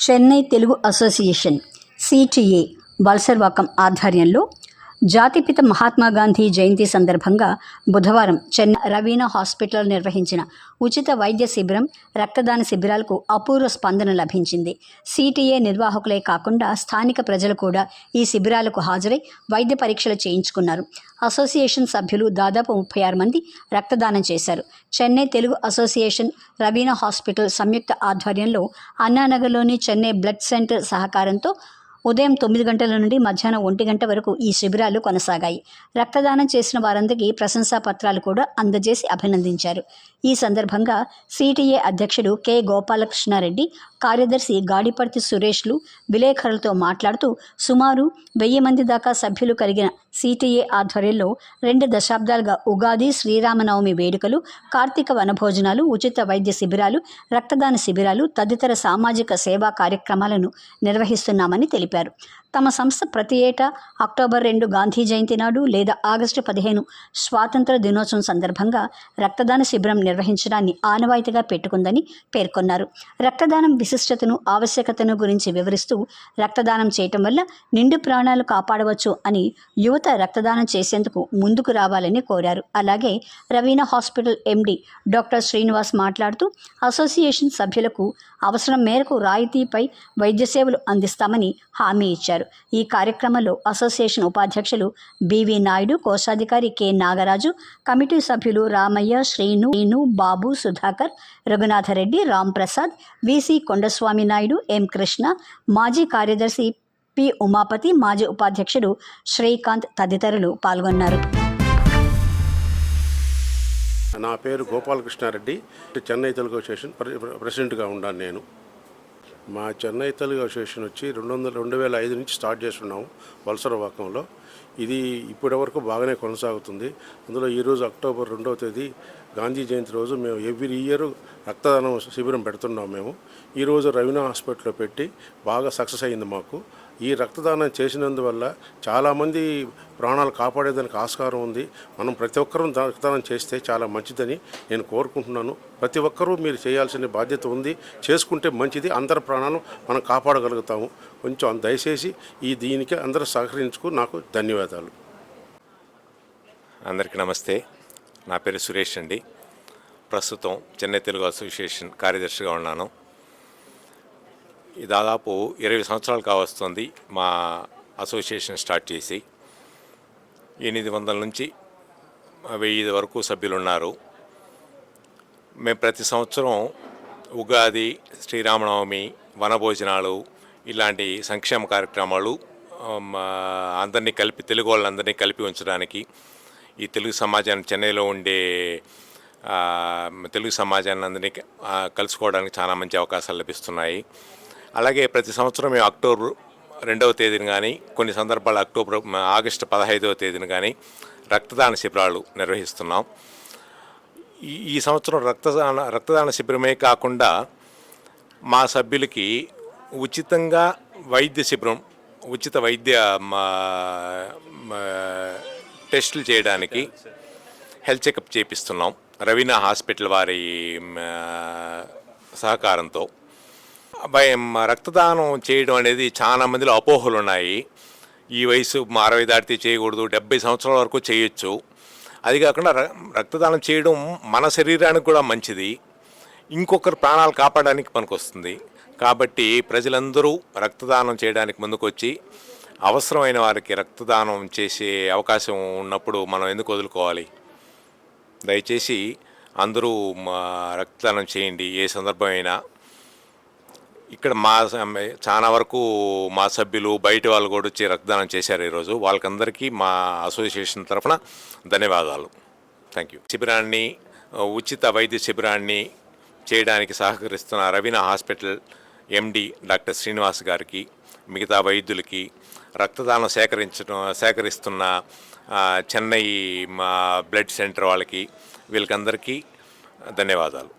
Chennai Telugu association CTA Valasaravakkam ఆధ్వర్యంలో జాతిపిత మహాత్మా గాంధీ జయంతి సందర్భంగా బుధవారం చెన్నై రవీనా హాస్పిటల్ నిర్వహించిన ఉచిత వైద్య శిబిరం రక్తదాన శిబిరాలకు అపూర్వ స్పందన లభించింది. సిటిఏ నిర్వాహకులే కాకుండా స్థానిక ప్రజలు కూడా ఈ శిబిరాలకు హాజరై వైద్య పరీక్షలు చేయించుకున్నారు. అసోసియేషన్ సభ్యులు దాదాపు ముప్పై ఆరు మంది రక్తదానం చేశారు. చెన్నై తెలుగు అసోసియేషన్ రవీనా హాస్పిటల్ సంయుక్త ఆధ్వర్యంలో అన్నానగర్లోని చెన్నై బ్లడ్ సెంటర్ సహకారంతో ఉదయం తొమ్మిది గంటల నుండి మధ్యాహ్నం ఒంటి గంట వరకు ఈ శిబిరాలు కొనసాగాయి. రక్తదానం చేసిన వారందరికీ ప్రశంసా పత్రాలు కూడా అందజేసి అభినందించారు. ఈ సందర్భంగా సిటిఏ అధ్యక్షుడు కె. గోపాలకృష్ణారెడ్డి కార్యదర్శి గాడిపర్తి సురేష్లు విలేకరులతో మాట్లాడుతూ సుమారు వెయ్యి మంది దాకా సభ్యులు కలిగిన సిటిఏ ఆధ్వర్యంలో రెండు దశాబ్దాలుగా ఉగాది శ్రీరామనవమి వేడుకలు కార్తీక వనభోజనాలు ఉచిత వైద్య శిబిరాలు రక్తదాన శిబిరాలు తదితర సామాజిక సేవా కార్యక్రమాలను నిర్వహిస్తున్నామని తెలిపారు. తమ సంస్థ ప్రతి ఏటా అక్టోబర్ రెండు గాంధీ జయంతి నాడు లేదా ఆగస్టు పదిహేను స్వాతంత్ర దినోత్సవం సందర్భంగా రక్తదాన శిబిరం నిర్వహించడాన్ని ఆనవాయితీగా పెట్టుకుందని పేర్కొన్నారు. రక్తదానం విశిష్టతను ఆవశ్యకతను గురించి వివరిస్తూ రక్తదానం చేయటం వల్ల నిండు ప్రాణాలు కాపాడవచ్చు అని యువత రక్తదానం చేసేందుకు ముందుకు రావాలని కోరారు. అలాగే Raveena hospital MD doctor Srinivas మాట్లాడుతూ అసోసియేషన్ సభ్యులకు అవసరం మేరకు రాయితీపై వైద్య సేవలు అందిస్తామని హామీ ఇచ్చారు. ఈ కార్యక్రమంలో అసోసియేషన్ ఉపాధ్యక్షులు బివి నాయుడు కోశాధికారి కె. నాగరాజు కమిటీ సభ్యులు రామయ్య శ్రీను శ్రీను బాబు సుధాకర్ రఘునాథరెడ్డి రాంప్రసాద్ విసి కొండస్వామి నాయుడు ఎం. కృష్ణ మాజీ కార్యదర్శి పి. ఉమాపతి మాజీ ఉపాధ్యక్షుడు శ్రీకాంత్ తదితరులు పాల్గొన్నారు. నా పేరు గోపాలకృష్ణారెడ్డి చెన్నై తెలుగు అసోసియేషన్ ప్రెసిడెంట్గా ఉన్నాను నేను. మా చెన్నై తెలుగు అసోసియేషన్ వచ్చి రెండు వందల రెండు వేల ఐదు నుంచి స్టార్ట్ చేస్తున్నాము వలసరవాకంలో ఇది ఇప్పటి వరకు బాగానే కొనసాగుతుంది. అందులో ఈరోజు అక్టోబర్ రెండవ తేదీ గాంధీ జయంతి రోజు మేము ఎవ్రీ ఇయర్ రక్తదానం శిబిరం పెడుతున్నాం మేము. ఈరోజు రవీనా హాస్పిటల్లో పెట్టి బాగా సక్సెస్ అయింది మాకు. ఈ రక్తదానం చేసినందువల్ల చాలామంది ప్రాణాలు కాపాడేదానికి ఆస్కారం ఉంది. మనం ప్రతి ఒక్కరూ రక్తదానం చేస్తే చాలా మంచిదని నేను కోరుకుంటున్నాను. ప్రతి ఒక్కరూ మీరు చేయాల్సిన బాధ్యత ఉంది. చేసుకుంటే మంచిది. అందరి ప్రాణాలు మనం కాపాడగలుగుతాము. కొంచెం దయచేసి ఈ దీనికి అందరూ సహకరించుకు నాకు ధన్యవాదాలు. అందరికీ నమస్తే. నా పేరు సురేష్ అండి. ప్రస్తుతం చెన్నై తెలుగు అసోసియేషన్ కార్యదర్శిగా ఉన్నాను. దాదాపు ఇరవై సంవత్సరాలు కావస్తుంది మా అసోసియేషన్ స్టార్ట్ చేసి. ఎనిమిది వందల నుంచి వెయ్యి వరకు సభ్యులు ఉన్నారు మేము ప్రతి సంవత్సరం ఉగాది శ్రీరామనవమి వనభోజనాలు ఇలాంటి సంక్షేమ కార్యక్రమాలు అందరినీ కలిపి తెలుగు వాళ్ళందరినీ కలిపి ఉంచడానికి ఈ తెలుగు సమాజాన్ని చెన్నైలో ఉండే తెలుగు సమాజాన్ని అందరినీ కలుసుకోవడానికి చాలా మంచి అవకాశాలు లభిస్తున్నాయి. అలాగే ప్రతి సంవత్సరం మేము అక్టోబర్ రెండవ తేదీన కానీ కొన్ని సందర్భాలు అక్టోబర్ ఆగస్టు పదహైదవ తేదీన కానీ రక్తదాన శిబిరాలు నిర్వహిస్తున్నాం. ఈ ఈ సంవత్సరం రక్తదాన రక్తదాన శిబిరమే కాకుండా మా సభ్యులకి ఉచితంగా వైద్య శిబిరం ఉచిత వైద్య మా, టెస్టులు చేయడానికి హెల్త్ చెకప్ చేపిస్తున్నాం. రవీనా హాస్పిటల్ వారి సహకారంతో. రక్తదానం చేయడం అనేది చాలా మందిలో అపోహలు ఉన్నాయి ఈ వయసు అరవై దాటితే చేయకూడదు డెబ్బై సంవత్సరాల వరకు చేయొచ్చు. అది కాకుండా రక్తదానం చేయడం మన శరీరానికి కూడా మంచిది. ఇంకొకరు ప్రాణాలు కాపాడడానికి పనికొస్తుంది. కాబట్టి ప్రజలందరూ రక్తదానం చేయడానికి ముందుకొచ్చి అవసరమైన వారికి రక్తదానం చేసే అవకాశం ఉన్నప్పుడు మనం ఎందుకు వదులుకోవాలి? దయచేసి అందరూ మా రక్తదానం చేయండి. ఏ సందర్భమైనా ఇక్కడ మా చాలా వరకు మా సభ్యులు బయట వాళ్ళు కూడా వచ్చి రక్తదానం చేశారు ఈరోజు. వాళ్ళకందరికీ మా అసోసియేషన్ తరఫున ధన్యవాదాలు. థ్యాంక్ యూ శిబిరాన్ని ఉచిత వైద్య శిబిరాన్ని చేయడానికి సహకరిస్తున్న Raveena hospital MD doctor Srinivas గారికి మిగతా వైద్యులకి రక్తదానం సేకరించడం సేకరిస్తున్న చెన్నై మా బ్లడ్ సెంటర్ వాళ్ళకి వీళ్ళకందరికీ ధన్యవాదాలు.